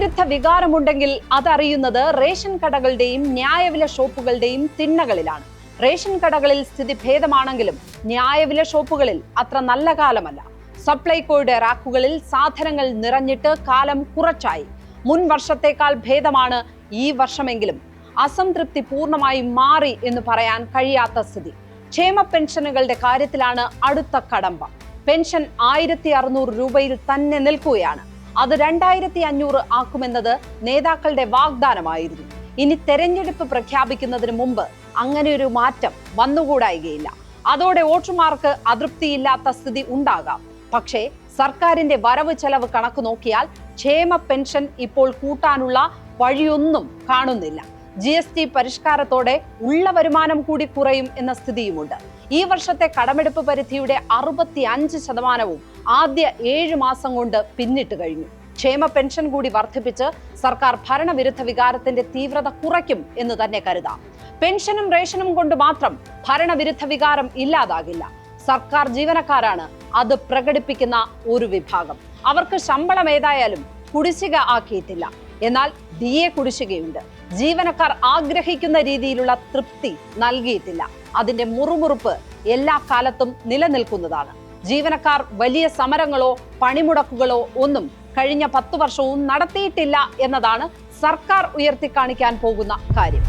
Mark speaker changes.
Speaker 1: ഭരണവിരുദ്ധ വികാരമുണ്ടെങ്കിൽ അതറിയുന്നത് ration കടകളുടെയും ന്യായവില ഷോപ്പുകളുടെയും തിണ്ണകളിലാണ്. Ration കടകളിൽ സ്ഥിതി ഭേദമാണെങ്കിലും ന്യായവില ഷോപ്പുകളിൽ അത്ര നല്ല കാലമല്ല. സപ്ലൈകോയുടെ റാക്കുകളിൽ സാധനങ്ങൾ നിറഞ്ഞിട്ട് കാലം കുറച്ചായി. മുൻ വർഷത്തേക്കാൾ ഭേദമാണ് ഈ വർഷമെങ്കിലും. അസംതൃപ്തി പൂർണമായും മാറി എന്ന് പറയാൻ കഴിയാത്ത സ്ഥിതി. ക്ഷേമ പെൻഷനുകളുടെ കാര്യത്തിലാണ് അടുത്ത കടമ്പ. പെൻഷൻ ആയിരത്തി അറുന്നൂറ് രൂപയിൽ തന്നെ നിൽക്കുകയാണ്. അത് രണ്ടായിരത്തി അഞ്ഞൂറ് ആക്കുമെന്നത് നേതാക്കളുടെ വാഗ്ദാനമായിരുന്നു. ഇനി തെരഞ്ഞെടുപ്പ് പ്രഖ്യാപിക്കുന്നതിന് മുമ്പ് അങ്ങനെ ഒരു മാറ്റം വന്നുകൂടായികയില്ല. അതോടെ വോട്ടർമാർക്ക് അതൃപ്തിയില്ലാത്ത സ്ഥിതി ഉണ്ടാകാം. പക്ഷേ സർക്കാരിന്റെ വരവ് ചെലവ് കണക്ക് നോക്കിയാൽ ക്ഷേമ പെൻഷൻ ഇപ്പോൾ കൂട്ടാനുള്ള വഴിയൊന്നും കാണുന്നില്ല. ജി എസ് ടി പരിഷ്കാരത്തോടെ ഉള്ള വരുമാനം കൂടി കുറയും എന്ന സ്ഥിതിയുമുണ്ട്. ഈ വർഷത്തെ കടമെടുപ്പ് പരിധിയുടെ അറുപത്തി അഞ്ച് ശതമാനവും ആദ്യ ഏഴ് മാസം കൊണ്ട് പിന്നിട്ട് കഴിഞ്ഞു. ക്ഷേമ പെൻഷൻ കൂടി വർദ്ധിപ്പിച്ച് സർക്കാർ ഭരണവിരുദ്ധ വികാരത്തിന്റെ തീവ്രത കുറയ്ക്കും എന്ന് തന്നെ കരുതാം. പെൻഷനും റേഷനും കൊണ്ട് മാത്രം ഭരണവിരുദ്ധ വികാരം ഇല്ലാതാകില്ല. സർക്കാർ ജീവനക്കാരാണ് അത് പ്രകടിപ്പിക്കുന്ന ഒരു വിഭാഗം. അവർക്ക് ശമ്പളം ഏതായാലും കുടിശ്ശിക ആക്കിയിട്ടില്ല. എന്നാൽ ഡി എ കുടിശ്ശികയുണ്ട്. ജീവനക്കാർ ആഗ്രഹിക്കുന്ന രീതിയിലുള്ള തൃപ്തി നൽകിയിട്ടില്ല. അതിന്റെ മുറുമുറുപ്പ് എല്ലാ കാലത്തും നിലനിൽക്കുന്നതാണ്. ജീവനക്കാർ വലിയ സമരങ്ങളോ പണിമുടക്കുകളോ ഒന്നും കഴിഞ്ഞ പത്തു വർഷവും നടത്തിയിട്ടില്ല എന്നതാണ് സർക്കാർ ഉയർത്തിക്കാണിക്കാൻ പോകുന്ന കാര്യം.